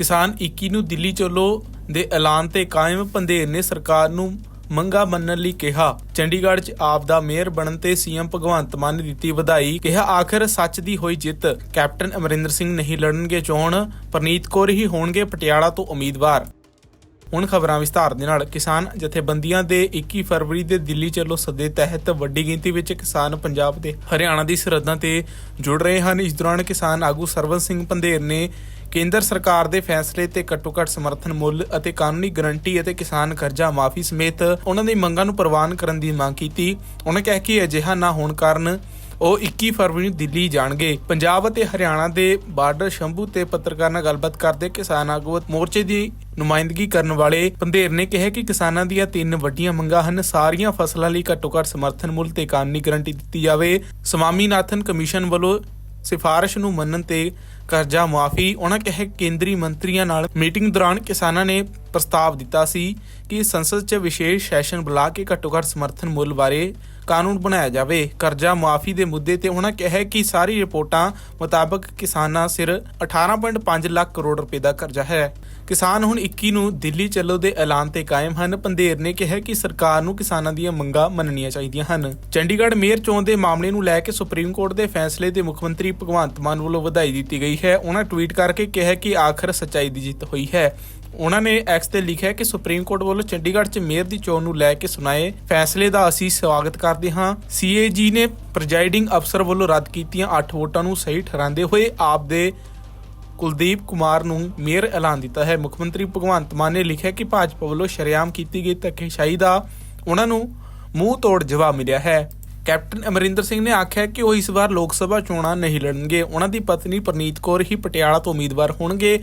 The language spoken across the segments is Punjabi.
ਕਿਸਾਨ 21 ਨੂੰ ਦਿੱਲੀ ਚਲੋ ਦੇ ਐਲਾਨ ਤੇ ਕਾਇਮ ਪੰਧੇਰ ਨੇ ਸਰਕਾਰ ਨੂੰ ਮੰਗਾ ਮੰਨਣ ਲਈ ਕਿਹਾ। ਚੰਡੀਗੜ੍ਹ 'ਚ ਆਪ ਦਾ ਮੇਅਰ ਬਣਨ ਤੇ ਸੀਐਮ ਭਗਵੰਤ ਮਾਨ ਨੇ ਦਿੱਤੀ ਵਧਾਈ। ਕਿਹਾ, ਆਖਰ ਸੱਚ ਦੀ ਹੋਈ ਜਿੱਤ ਕੈਪਟਨ ਅਮਰਿੰਦਰ ਸਿੰਘ ਨਹੀਂ ਲੜਨਗੇ ਚੋਣ, ਪਰਨੀਤ ਕੌਰ ਹੀ ਹੋਣਗੇ ਪਟਿਆਲਾ ਤੋਂ ਉਮੀਦਵਾਰ। ਹੁਣ ਖਬਰਾਂ ਵਿਸਤਾਰ ਦੇ ਨਾਲ ਕਿਸਾਨ ਜਥੇਬੰਦੀਆਂ ਦੇ 21 ਫਰਵਰੀ ਦੇ ਦਿੱਲੀ ਚਲੋ ਸੱਦੇ ਤਹਿਤ ਵੱਡੀ ਗਿਣਤੀ ਵਿੱਚ ਕਿਸਾਨ ਪੰਜਾਬ ਦੇ ਹਰਿਆਣਾ ਦੀ ਸਰਹੱਦਾਂ ਤੇ ਜੁੜ ਰਹੇ ਹਨ। ਇਸ ਦੌਰਾਨ ਕਿਸਾਨ ਆਗੂ ਸਰਵਨ ਸਿੰਘ ਪੰਧੇਰ ਨੇ ਕੇਂਦਰ ਸਰਕਾਰ ਦੇ ਫੈਸਲੇ ਤੇ ਘੱਟੋ-ਘੱਟ ਸਮਰਥਨ ਮੁੱਲ ਅਤੇ ਕਾਨੂੰਨੀ ਗਰੰਟੀ ਅਤੇ ਕਿਸਾਨ ਕਰਜ਼ਾ ਮਾਫੀ ਸਮੇਤ ਉਹਨਾਂ ਦੀ ਮੰਗਾਂ ਨੂੰ ਪ੍ਰਵਾਨ ਕਰਨ ਦੀ ਮੰਗ ਕੀਤੀ। ਉਹਨਾਂ ਕਿਹਾ ਕਿ ਅਜਿਹਾ ਨਾ ਹੋਣ ਕਾਰਨ ਉਹ 21 ਫਰਵਰੀ ਨੂੰ ਦਿੱਲੀ ਜਾਣਗੇ। ਪੰਜਾਬ ਅਤੇ ਹਰਿਆਣਾ ਦੇ ਬਾਰਡਰ ਸ਼ੰਭੂ ਤੇ ਪੱਤਰਕਾਰ ਨਾਲ ਗੱਲਬਾਤ ਕਰਦੇ ਕਿਸਾਨ ਆਗੂ ਮੋਰਚੇ ਦੀ ਨੁਮਾਇੰਦਗੀ ਕਰਨ ਵਾਲੇ ਪੰਧੇਰ ਨੇ ਕਿਹਾ ਕਿ ਕਿਸਾਨਾਂ ਦੀਆਂ ਤਿੰਨ ਵੱਡੀਆਂ ਮੰਗਾਂ ਹਨ, ਸਾਰੀਆਂ ਫਸਲਾਂ ਲਈ ਘੱਟੋ-ਘੱਟ ਸਮਰਥਨ ਮੁੱਲ ਤੇ ਕਾਨੂੰਨੀ ਗਰੰਟੀ ਦਿੱਤੀ ਜਾਵੇ। ਸਵਾਮੀਨਾਥਨ ਕਮਿਸ਼ਨ ਵੱਲੋਂ ਸਿਫਾਰਿਸ਼ ਨੂੰ ਮੰਨਣ ਤੇ ਕਰਜ਼ਾ ਮਾਫੀ ਉਹਨਾਂ ਕਿਹਾ ਕੇਂਦਰੀ ਮੰਤਰੀਆਂ ਨਾਲ ਮੀਟਿੰਗ ਦੌਰਾਨ ਕਿਸਾਨਾਂ ਨੇ ਪ੍ਰਸਤਾਵ ਦਿੱਤਾ ਸੀ ਕਿ ਸੰਸਦ 'ਚ ਵਿਸ਼ੇਸ਼ ਸੈਸ਼ਨ ਬੁਲਾ ਕੇ ਘੱਟੋ-ਘੱਟ ਸਮਰਥਨ ਮੁੱਲ ਬਾਰੇ ਕਾਨੂੰਨ ਬਣਾਇਆ ਜਾਵੇ। ਕਰਜ਼ਾ ਮਾਫੀ ਦੇ ਮੁੱਦੇ ਤੇ ਉਹਨਾਂ ਕਿਹਾ ਕਿ ਸਾਰੀ ਰਿਪੋਰਟਾਂ ਮੁਤਾਬਕ ਕਿਸਾਨਾਂ ਸਿਰ 18.5 ਲੱਖ ਕਰੋੜ ਰੁਪਏ ਦਾ ਕਰਜ਼ਾ ਹੈ। ਕਿਸਾਨ ਹੁਣ 21 ਨੂੰ ਦਿੱਲੀ ਚੱਲੋ ਦੇ ਐਲਾਨ ਤੇ ਕਾਇਮ ਹਨ। ਪੰਧੇਰ ਨੇ ਕਿਹਾ ਕਿ ਸਰਕਾਰ ਨੂੰ ਕਿਸਾਨਾਂ ਦੀਆਂ ਮੰਗਾਂ ਮੰਨਣੀਆਂ ਚਾਹੀਦੀਆਂ ਹਨ। ਚੰਡੀਗੜ੍ਹ ਮੇਅਰ ਚੋਣ ਦੇ ਮਾਮਲੇ ਨੂੰ ਲੈ ਕੇ ਸੁਪਰੀਮ ਕੋਰਟ ਦੇ ਫੈਸਲੇ ਤੇ ਮੁੱਖ ਮੰਤਰੀ ਭਗਵੰਤ ਮਾਨ ਵੱਲੋਂ ਵਧਾਈ ਦਿੱਤੀ ਗਈ ਹੈ। ਉਹਨਾਂ ਟਵੀਟ ਕਰਕੇ ਕਿਹਾ ਕਿ ਆਖਰ ਸੱਚਾਈ ਦੀ ਜਿੱਤ ਹੋਈ ਹੈ। ਉਹਨਾਂ ਨੇ ਐਕਸ ਤੇ ਲਿਖਿਆ ਕਿ ਸੁਪਰੀਮ ਕੋਰਟ ਵੱਲੋਂ ਚੰਡੀਗੜ੍ਹ 'ਚ ਮੇਅਰ ਦੀ ਚੋਣ ਨੂੰ ਲੈ ਕੇ ਸੁਣਾਏ ਫੈਸਲੇ ਦਾ ਅਸੀਂ ਸਵਾਗਤ ਕਰਦੇ ਹਾਂ। ਸੀਏਜੀ ਨੇ ਪ੍ਰੈਜ਼ਾਈਡਿੰਗ ਅਫਸਰ ਵੱਲੋਂ ਰੱਦ ਕੀਤੀਆਂ 8 ਵੋਟਾਂ ਨੂੰ ਸਹੀ ਠਹਿਰਾਉਂਦੇ ਹੋਏ ਆਪ ਦੇ ਕੁਲਦੀਪ ਕੁਮਾਰ ਨੂੰ ਮੇਅਰ ਐਲਾਨ ਦਿੱਤਾ ਹੈ। ਮੁੱਖ ਮੰਤਰੀ ਭਗਵੰਤ ਮਾਨ ਨੇ ਲਿਖਿਆ ਕਿ ਭਾਜਪਾ ਵੱਲੋਂ ਸ਼ਰੇਆਮ ਕੀਤੀ ਗਈ ਧੱਕੇਸ਼ਾਹੀ ਦਾ ਉਹਨਾਂ ਨੂੰ ਮੂੰਹ ਤੋੜ ਜਵਾਬ ਮਿਲਿਆ ਹੈ। ਕੈਪਟਨ ਅਮਰਿੰਦਰ ਸਿੰਘ ਨੇ ਆਖਿਆ ਕਿ ਉਹ ਇਸ ਵਾਰ ਲੋਕ ਸਭਾ ਚੋਣਾਂ ਨਹੀਂ ਲੜਨਗੇ। ਉਹਨਾਂ ਦੀ ਪਤਨੀ ਪ੍ਰਨੀਤ ਕੌਰ ਹੀ ਪਟਿਆਲਾ ਤੋਂ ਉਮੀਦਵਾਰ ਹੋਣਗੇ।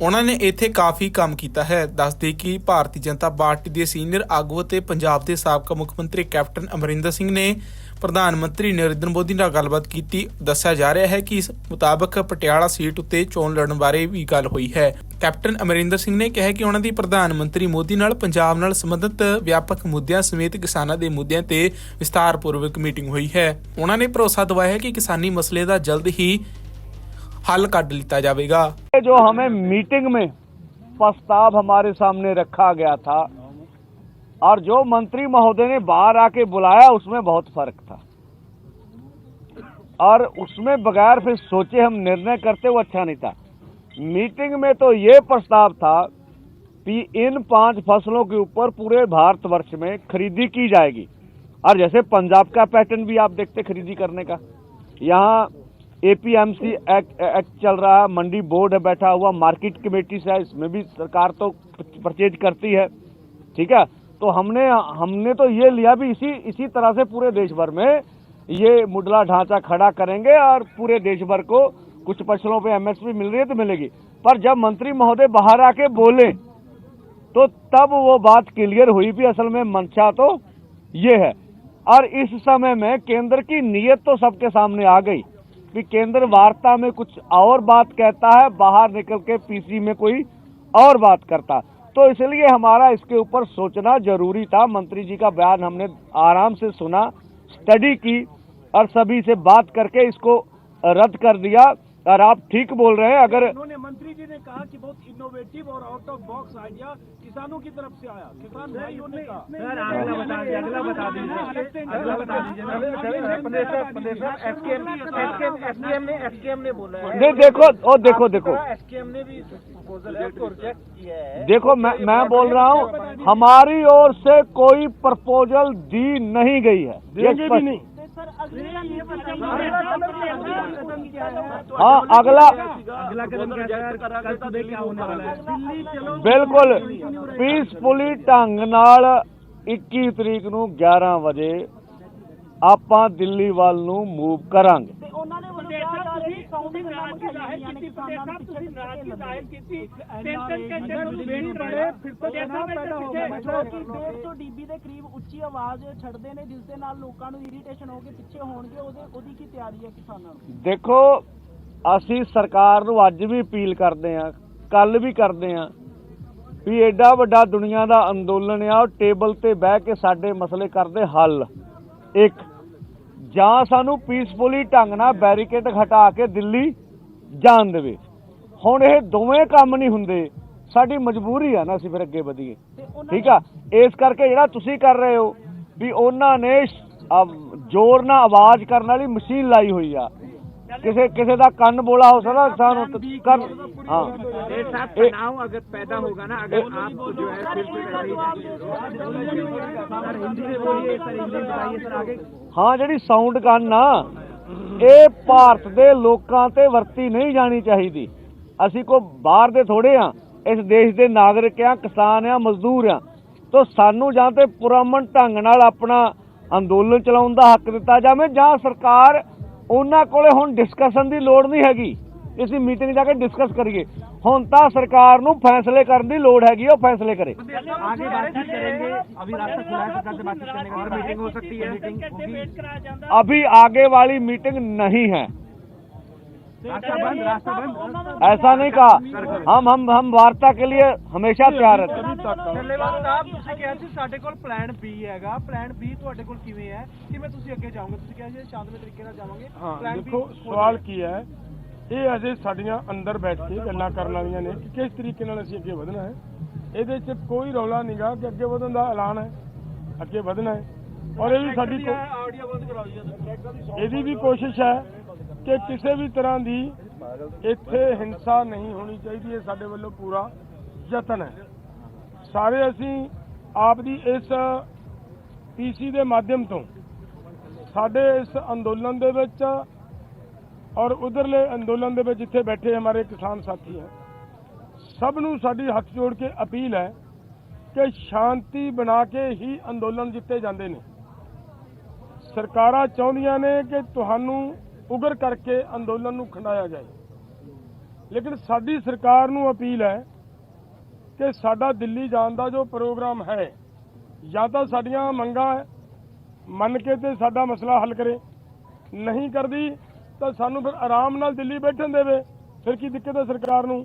ਉਹਨਾਂ ਨੇ ਇੱਥੇ ਕਾਫੀ ਕੰਮ ਕੀਤਾ ਹੈ। ਦੱਸਦੇ ਕਿ ਭਾਰਤੀ ਜਨਤਾ ਪਾਰਟੀ ਦੇ ਸੀਨੀਅਰ ਆਗੂ ਅਤੇ ਪੰਜਾਬ ਦੇ ਸਾਬਕਾ ਮੁੱਖ ਮੰਤਰੀ ਕੈਪਟਨ ਅਮਰਿੰਦਰ ਸਿੰਘ ਨੇ ਪ੍ਰਧਾਨ ਮੰਤਰੀ ਨਰਿੰਦਰ ਮੋਦੀ ਨਾਲ ਗੱਲਬਾਤ ਕੀਤੀ। ਦੱਸਿਆ ਜਾ ਰਿਹਾ ਹੈ ਕਿ ਇਸ ਮੁਤਾਬਕ ਪਟਿਆਲਾ ਸੀਟ ਉੱਤੇ ਚੋਣ ਲੜਨ ਬਾਰੇ ਵੀ ਗੱਲ ਹੋਈ ਹੈ। ਕੈਪਟਨ ਅਮਰਿੰਦਰ ਸਿੰਘ ਨੇ ਕਿਹਾ ਕਿ ਉਹਨਾਂ ਦੀ ਪ੍ਰਧਾਨ ਮੰਤਰੀ ਮੋਦੀ ਨਾਲ ਪੰਜਾਬ ਨਾਲ ਸੰਬੰਧਿਤ ਵਿਆਪਕ ਮੁੱਦਿਆਂ ਸਮੇਤ ਕਿਸਾਨਾਂ ਦੇ ਮੁੱਦਿਆਂ ਤੇ ਵਿਸਤਾਰਪੂਰਵਕ ਮੀਟਿੰਗ ਹੋਈ ਹੈ। ਉਹਨਾਂ ਨੇ ਭਰੋਸਾ ਦਿਵਾਇਆ ਹੈ ਕਿ ਕਿਸਾਨੀ ਮਸਲੇ ਦਾ ਜਲਦ ਹੀ हल कट लिया जाएगा जो हमें मीटिंग में प्रस्ताव हमारे सामने रखा गया था, और जो मंत्री महोदय ने बाहर आके बुलाया, उसमें बहुत फ़र्क था। और उसमें बगैर फिर सोचे हम निर्णय करते, वो अच्छा नहीं था। मीटिंग में तो ये प्रस्ताव था कि इन पाँच फ़सलों के ऊपर पूरे भारतवर्ष में खरीदी की जाएगी। और जैसे पंजाब का पैटर्न भी आप देखते, खरीदी करने का। यहाँ एपीएमसी एक्ट एक्ट चल रहा है, मंडी बोर्ड है बैठा हुआ, मार्केट कमेटी है इसमें भी सरकार तो परचेज करती है, ठीक है? तो हमने हमने तो ये लिया भी इसी इसी तरह से पूरे देश भर में ये मुडला ढांचा खड़ा करेंगे और पूरे देश भर को कुछ फ़सलों पे एमएसपी मिल रही है तो मिलेगी। पर जब मंत्री महोदय बाहर आके बोले तो तब वो बात क्लियर हुई भी असल में मंशा तो ये है। और इस समय में केंद्र की नीयत तो सबके सामने आ गई। कि केंद्र वार्ता में कुछ और बात कहता है, बाहर निकल के पीसी में कोई और बात करता। तो इसलिए हमारा इसके ऊपर सोचना ज़रूरी था। मंत्री जी का बयान हमने आराम से सुना स्टडी की और सभी से बात करके इसको रद्द कर दिया। और आप ठीक बोल रहे हैं अगर उन्होंने मंत्री जी ने कहा कि बहुत इनोवेटिव और आउट ऑफ़ बॉक्स आइडिया किसानों की तरफ़ से आया। किसान भाइयों ने कहा सर अगला बता दीजिए अगला बता दीजिए अगला एसकेएम एसकेएम ने एसकेएम ने बोला है। देखो ओ देखो देखो। एसकेएम ने भी देखो मैं मैं बोल रहा हूँ हमारी ओर से कोई प्रपोजल दी नहीं गई है। ये स्पष्ट- हाँ अगला अगला कदम क्या है कल सुबह क्या होने वाला है ਬਿਲਕੁਲ ਪੀਸਫੁਲੀ ਢੰਗ ਨਾਲ 21 ਤਰੀਕ ਨੂੰ 11 ਵਜੇ ਆਪਾਂ ਦਿੱਲੀ ਵੱਲ ਨੂੰ ਮੂਵ ਕਰਾਂਗੇ ਤੁਸੀਂ ਨਾਰਾਜ਼ਗੀ ਜ਼ਾਹਿਰ ਕੀਤੀ? ਪਟੇਲ ਸਾਹਿਬ ਤੁਸੀਂ ਨਾਰਾਜ਼ਗੀ ਜ਼ਾਹਿਰ ਕੀਤੀ? ਤਿੰਨ ਘੰਟੇ ਨੂੰ ਵੇਟ ਬੜੇ ਫਿਰ ਤੋਂ ਜੈਸਾ ਪੈਦਾ ਹੋ ਗਿਆ ਕਿ 150 ਡੀਬੀ ਦੇ ਕਰੀਬ ਉੱਚੀ ਆਵਾਜ਼ ਛੱਡਦੇ ਨੇ ਜਿਸ ਦੇ ਨਾਲ ਲੋਕਾਂ ਨੂੰ ਇਰੀਟੇਸ਼ਨ ਹੋ ਕੇ ਪਿੱਛੇ ਹੋਣਗੇ ਉਹਦੇ ਉਹਦੀ ਕੀ ਤਿਆਰੀ ਹੈ ਕਿਸਾਨਾਂ ਨੂੰ ਦੇਖੋ ਅਸੀਂ ਸਰਕਾਰ ਨੂੰ ਅੱਜ ਵੀ ਅਪੀਲ ਕਰਦੇ ਆਂ ਕੱਲ ਵੀ ਕਰਦੇ ਆਂ ਵੀ ਐਡਾ ਵੱਡਾ ਦੁਨੀਆ ਦਾ ਅੰਦੋਲਨ ਆ ਉਹ ਟੇਬਲ ਤੇ ਬਹਿ ਕੇ ਸਾਡੇ ਮਸਲੇ ਕਰਦੇ ਹੱਲ। ਇੱਕ ਜਾਂ ਸਾਨੂੰ ਪੀਸਫੁਲੀ ਢੰਗ ਨਾਲ ਬੈਰੀਕੇਡ ਹਟਾ ਕੇ ਦਿੱਲੀ ਜਾਣ ਦੇਵੇ। ਹੁਣ ਇਹ ਦੋਵੇਂ ਕੰਮ ਨਹੀਂ ਹੁੰਦੇ। ਸਾਡੀ ਮਜਬੂਰੀ ਆ ਨਾ ਅਸੀਂ ਫਿਰ ਅੱਗੇ ਵਧੀਏ। ਠੀਕ ਆ? ਇਸ ਕਰਕੇ ਜਿਹੜਾ ਤੁਸੀਂ ਕਰ ਰਹੇ ਹੋ ਵੀ ਉਹਨਾਂ ਨੇ ਜ਼ੋਰ ਨਾਲ ਆਵਾਜ਼ ਕਰਨ ਵਾਲੀ ਮਸ਼ੀਨ ਲਾਈ ਹੋਈ ਆ। ਕਿਸੇ ਕਿਸੇ ਦਾ ਕੰਨ ਬੋਲਾ ਹੋ ਸਕਦਾ ਸਾਨੂੰ ਤਾਂ ਕਰ ਹਾਂ ये साहब ए- तनाव अगर पैदा होगा ना अगर आप जो है फिर से सर हिंदी में बोलिए सर हिंदी में बताइए सर आगे ਹਾਂ ਜਿਹੜੀ ਸਾਊਂਡ ਗਨ ਆ ਇਹ ਭਾਰਤ ਦੇ ਲੋਕਾਂ ਤੇ ਵਰਤੀ ਨਹੀਂ ਜਾਣੀ ਚਾਹੀਦੀ ਅਸੀਂ ਕੋ ਬਾਹਰ ਦੇ ਥੋੜੇ ਆ ਇਸ ਦੇਸ਼ ਦੇ ਨਾਗਰਿਕ ਆ ਕਿਸਾਨ ਆ ਮਜ਼ਦੂਰ ਆ ਤੋ ਸਾਨੂੰ ਜਾਂ ਤੇ ਪੁਰਮਨ ਢੰਗ ਨਾਲ ਆਪਣਾ ਅੰਦੋਲਨ ਚਲਾਉਣ ਦਾ ਹੱਕ ਦਿੱਤਾ ਜਾਵੇ ਜਾਂ ਸਰਕਾਰ ਉਹਨਾਂ ਕੋਲੇ ਹੁਣ ਡਿਸਕਸ਼ਨ ਦੀ ਲੋੜ ਨਹੀਂ ਹੈਗੀ ਅਸੀਂ ਮੀਟਿੰਗ ਜਾ ਕੇ ਡਿਸਕਸ ਕਰੀਏ ਹੁਣ ਤਾਂ ਸਰਕਾਰ ਨੂੰ ਫੈਸਲੇ ਕਰਨ ਦੀ ਲੋੜ ਹੈਗੀ ਉਹ ਫੈਸਲੇ ਕਰੇ आगे बातचीत करेंगे अभी रास्ता खुला है सरकार से बातचीत करने का और मीटिंग हो सकती है मीटिंग होगी ਵੇਟ ਕਰਾਇਆ ਜਾਂਦਾ अभी आगे वाली मीटिंग नहीं है ऐसा नहीं कहा हम हम हम वार्ता के लिए हमेशा तैयार रहते हैं ਧੰਨਵਾਦ ਸਾਹਿਬ ਤੁਸੀਂ ਕਿਹਾ ਸੀ ਸਾਡੇ ਕੋਲ ਪਲਾਨ B ਹੈਗਾ ਪਲਾਨ B ਤੁਹਾਡੇ ਕੋਲ ਕਿਵੇਂ ਹੈ ਕਿਵੇਂ ਤੁਸੀਂ ਅੱਗੇ ਜਾਓਗੇ ਤੁਸੀਂ ਕਿਹਾ ਸੀ ਸ਼ਾਂਤਮਈ ਤਰੀਕੇ ਨਾਲ ਜਾਵਾਂਗੇ ਹਾਂ Plan B ਦੇਖੋ ਸਵਾਲ ਕੀ ਹੈ ਇਹ ਅਜੇ ਸਾਡੀਆਂ ਅੰਦਰ ਬੈਠ ਕੇ ਗੱਲਾਂ ਕਰਨ ਵਾਲੀਆਂ ਨੇ ਕਿ ਕਿਸ ਤਰੀਕੇ ਨਾਲ ਅਸੀਂ ਅੱਗੇ ਵਧਣਾ ਹੈ ਇਹਦੇ 'ਚ ਕੋਈ ਰੌਲਾ ਨਹੀਂਗਾ ਕਿ ਅੱਗੇ ਵਧਣ ਦਾ ਐਲਾਨ ਹੈ ਅੱਗੇ ਵਧਣਾ ਹੈ ਔਰ ਇਹ ਵੀ ਸਾਡੀ ਕੋ- ਆਡੀਓ ਬੰਦ ਕਰਾਓ ਜੀ ਇਹਦੀ ਵੀ ਕੋਸ਼ਿਸ਼ ਹੈ ਕਿ ਕਿਸੇ ਵੀ ਤਰ੍ਹਾਂ ਦੀ ਇੱਥੇ ਹਿੰਸਾ ਨਹੀਂ ਹੋਣੀ ਚਾਹੀਦੀ, ਇਹ ਸਾਡੇ ਵੱਲੋਂ ਪੂਰਾ ਯਤਨ ਹੈ। ਸਾਰੇ ਅਸੀਂ ਆਪ ਦੀ ਇਸ ਪੀਸੀ ਦੇ ਮਾਧਿਅਮ ਤੋਂ ਸਾਡੇ ਇਸ ਅੰਦੋਲਨ ਦੇ ਵਿੱਚ ਔਰ ਉਧਰਲੇ ਅੰਦੋਲਨ ਦੇ ਵਿੱਚ ਜਿੱਥੇ ਬੈਠੇ ਹਮਾਰੇ ਕਿਸਾਨ ਸਾਥੀ ਹੈ, ਸਭ ਨੂੰ ਸਾਡੀ ਹੱਥ ਜੋੜ ਕੇ ਅਪੀਲ ਹੈ ਕਿ ਸ਼ਾਂਤੀ ਬਣਾ ਕੇ ਹੀ ਅੰਦੋਲਨ ਜਿੱਤੇ ਜਾਂਦੇ ਨੇ। ਸਰਕਾਰਾਂ ਚਾਹੁੰਦੀਆਂ ਨੇ ਕਿ ਤੁਹਾਨੂੰ ਉਗਰ ਕਰਕੇ ਅੰਦੋਲਨ ਨੂੰ ਖੰਡਾਇਆ ਜਾਏ। ਲੇਕਿਨ ਸਾਡੀ ਸਰਕਾਰ ਨੂੰ ਅਪੀਲ ਹੈ ਕਿ ਸਾਡਾ ਦਿੱਲੀ ਜਾਣ ਦਾ ਜੋ ਪ੍ਰੋਗਰਾਮ ਹੈ, ਜਾਂ ਤਾਂ ਸਾਡੀਆਂ ਮੰਗਾਂ ਮੰਨ ਕੇ ਤੇ ਸਾਡਾ ਮਸਲਾ ਹੱਲ ਕਰੇ। ਨਹੀਂ ਕਰਦੀ ਤਾਂ ਸਾਨੂੰ ਫਿਰ ਆਰਾਮ ਨਾਲ ਦਿੱਲੀ ਬੈਠਣ ਦੇਵੇ। ਫਿਰ ਕੀ ਦਿੱਕਤ ਹੈ ਸਰਕਾਰ ਨੂੰ?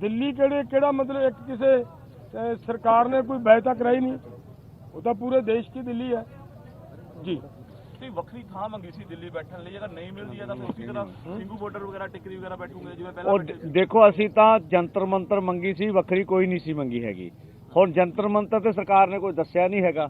ਦਿੱਲੀ ਕਿਹੜੇ ਕਿਹੜਾ ਮਤਲਬ ਇੱਕ ਕਿਸੇ ਸਰਕਾਰ ਨੇ ਕੋਈ ਬੈਠਕ ਕਰਾਈ ਨਹੀਂ? ਉਹ ਤਾਂ ਪੂਰੇ ਦੇਸ਼ ਦੀ ਦਿੱਲੀ ਹੈ। ਜੀ। ਤੁਸੀਂ ਵੱਖਰੀ ਥਾਂ ਮੰਗੀ ਸੀ ਦਿੱਲੀ ਬੈਠਣ ਲਈ ਅਗਰ ਨਹੀਂ ਮਿਲਦੀ ਹੈ ਤਾਂ ਫਿਰ ਉਸੇ ਤਰ੍ਹਾਂ ਸਿੰਘੂ ਬਾਰਡਰ ਵਗੈਰਾ ਟਿਕਰੀ ਵਗੈਰਾ ਬੈਠੂਗੇ ਜਿਵੇਂ ਪਹਿਲਾਂ ਉਹ ਬੈਠੇ ਸੀ। ਦੇਖੋ ਅਸੀਂ ਤਾਂ ਜੰਤਰ ਮੰਤਰ ਮੰਗੀ ਸੀ ਵੱਖਰੀ ਕੋਈ ਨਹੀਂ ਸੀ ਮੰਗੀ ਹੈਗੀ। ਹੁਣ ਜੰਤਰ ਮੰਤਰ ਤੇ ਸਰਕਾਰ ਨੇ ਕੋਈ ਦੱਸਿਆ ਨਹੀਂ ਹੈਗਾ।